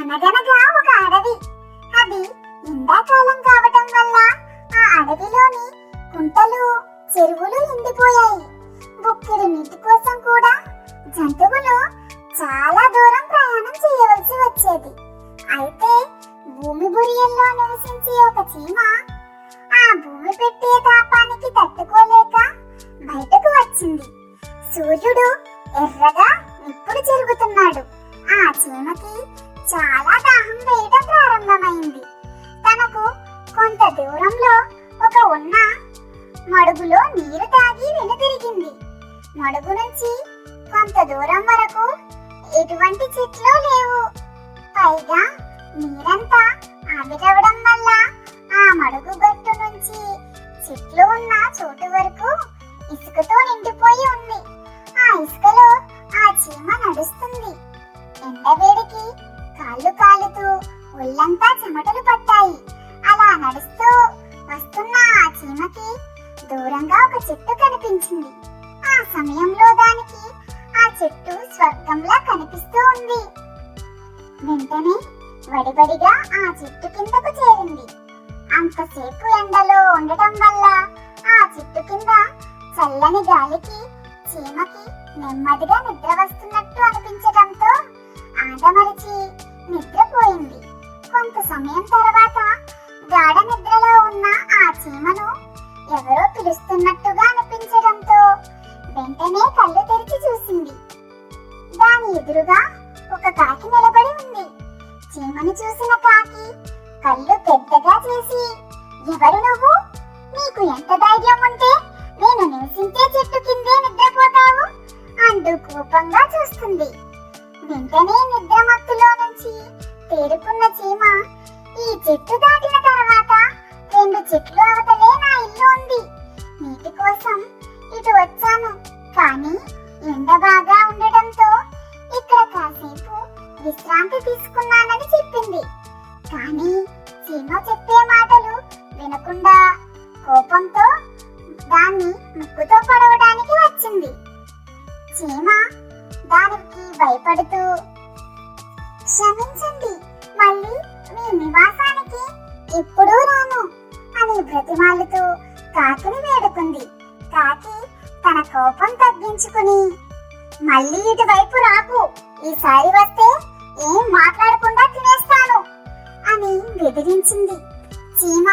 అనగనగా ఒక అడవి. అది ఎండాకాలం కావటం వల్ల ఆ అడవిలోని కుంటలు చెరువులు ఎండిపోయాయి బుక్కిడి నీటి కోసం కూడా జంతువులు చాలా దూరం ప్రయాణం చేయవలసి వచ్చేది. అయితే భూమి బురియల్లో నివసించే ఒక చీమ. ఆ భూమి పెట్టే తాపానికి తట్టుకోలేక బయటకు వచ్చింది. సూర్యుడు ఎర్రగా నిప్పులు చెరుగుతున్నాడు. ఆ చీమకి చాలా దాహం వేయడం ప్రారంభమైంది. తనకు కొంత దూరంలో ఒక ఉన్న మడుగులో నీరు తాగి వెనుదిరిగింది మడుగు నుంచి కొంత దూరం వరకు ఎటువంటి చెట్లు లేవు. పైగా నీరంతా ఆవిరవడం వల్ల ఆ మడుగు గట్టు నుంచి చెట్లు ఉన్న చోటు వరకు ఇసుకతో నిండిపోయి ఉంది. ఆ ఇసుకలో ఆ చీమ నడుస్తుంది. ఎండవేడికి కాళ్ళు కాలుతూ ఒళ్ళంతా చెమటలు పట్టాయి. అలా నడుస్తూ వస్తున్న ఆ చీమకి దూరంగా ఒక చెట్టు కనిపించింది. ఆ సమయంలో దానికి ఆ చెట్టు స్వర్గంలా కనిపిస్తూ ఉంది. వెంటనే వడివడిగా ఆ చెట్టు కిందకు చేరింది. అంతసేపు ఎండలో ఉండటం వల్ల ఆ చెట్టు కింద చల్లని గాలికి చీమకి నెమ్మదిగా నిద్ర వస్తున్నట్టు అనిపించడంతో ఆదమరిచి నిద్రపోయింది. కొంత సమయం తర్వాత గాఢ అంటూ కోపంగా చూస్తుంది? వెంటనే నిద్రమత్తులో నుంచి తేరుకున్న చీమ ఈ చెట్టు దాటిన తర్వాత రెండు చెట్లు అవతలే నా ఇల్లు ఉంది. నీటి కోసం ఇటు వచ్చాను. కానీ ఎండ బాగా ఉండటంతో ఇక్కడ కాసేపు విశ్రాంతి తీసుకున్నానని చెప్పింది. కానీ చీమ చెప్పే మాటలు వినకుండా కోపంతో దాన్ని ముక్కుతో పడవడానికి వచ్చింది. చీమ? దానికి భయపడుతూ క్షమించండి మళ్ళీ మీ నివాసానికి ఎప్పుడూ రాను అని బ్రతిమాలుతూ కాకిని వేడుకుంది. కాకి తన కోపం తగ్గించుకుని మళ్ళీ ఇటువైపు రాకు ఈసారి వస్తే ఏం మాట్లాడకుండా తినేస్తాను అని బెదిరించింది. చీమ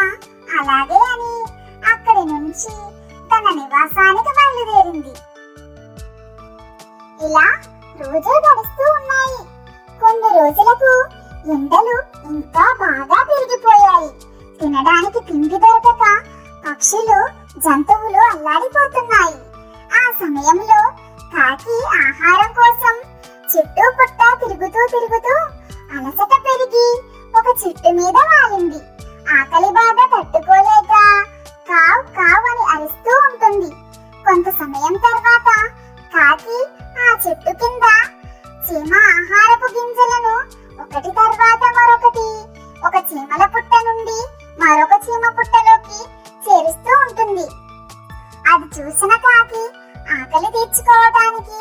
అలాగే అని అక్కడి నుంచి తన నివాసానికి బయలుదేరింది. ఇలా రోజులు గడుస్తూ ఉన్నాయి. కొన్ని రోజులకు ఎండలు ఇంకా బాగా పెరిగిపోయాయి. తినడానికి తిండి దొరకక పక్షులు జంతువులు అల్లాడిపోతున్నాయి. ఆ సమయంలో కాకి ఆహారం కోసం చుట్టూ పుట్ట తిరుగుతూ తిరుగుతూ అలసట పెరిగి ఒక చెట్టు మీద వాలి చీమల పుట్ట నుండి మరొక చీమ పుట్టలోకి చేరుస్తూ ఉంటుంది. అది చూసిన కాకి ఆకలి తీర్చుకోవటానికి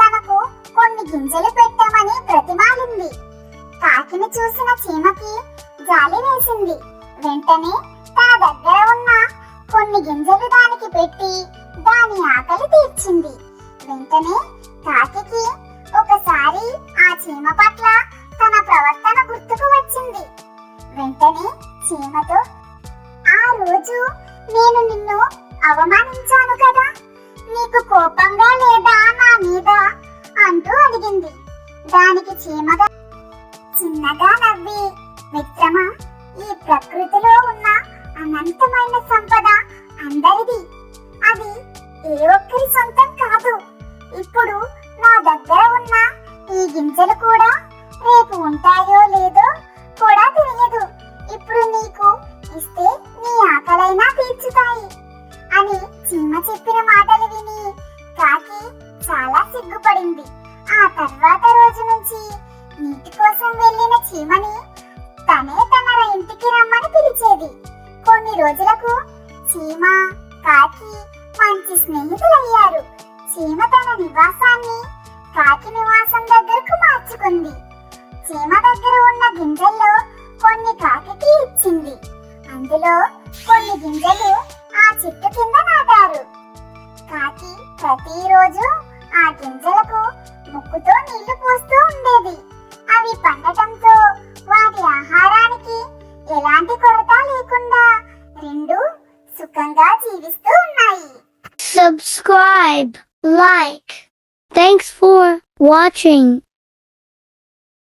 తనకు కొన్ని గింజలు పెట్టమని బ్రతిమాలింది. కాకిని చూసిన చీమకి జాలి వేసింది. వెంటనే తన దగ్గర ఉన్న కొన్ని గింజలు దానికి పెట్టి దాని ఆకలి తీర్చింది. వెంటనే రోజు నేను నిన్ను అవమానించాను కదా. నీకు కోపంగా లేదా నా మీద అంటూ అడిగింది. దానికి చీమగా చిన్నగా నవ్వి మిత్రమా ఈ ప్రకృతిలో ఉన్న అనంతమైన సంపద అందరిది. అది ఏ ఒక్కరి సొంతం ఉండేది కొన్ని రోజులకు చీమ కాకి మంచి స్నేహితులయ్యారు. చీమ తన నివాసాన్ని కాకి నివాసం దగ్గరకు మార్చుకుంది. చీమ దగ్గర ఉన్న గింజల్లో కొన్ని కాకికి ఇచ్చింది. అందులో కొన్ని గింజలు ఆ చెట్టు కింద నాటారు. కాకి ప్రతిరోజు ఆ గింజలకు ముక్కుతో నీళ్ళు పోస్తూ ఉండేది. అవి పండటంతో వాటి ఆహారానికి ఎలాంటి కొరత లేకుండా రెండు సుఖంగా జీవిస్తూ ఉన్నాయి. Subscribe like thanks for watching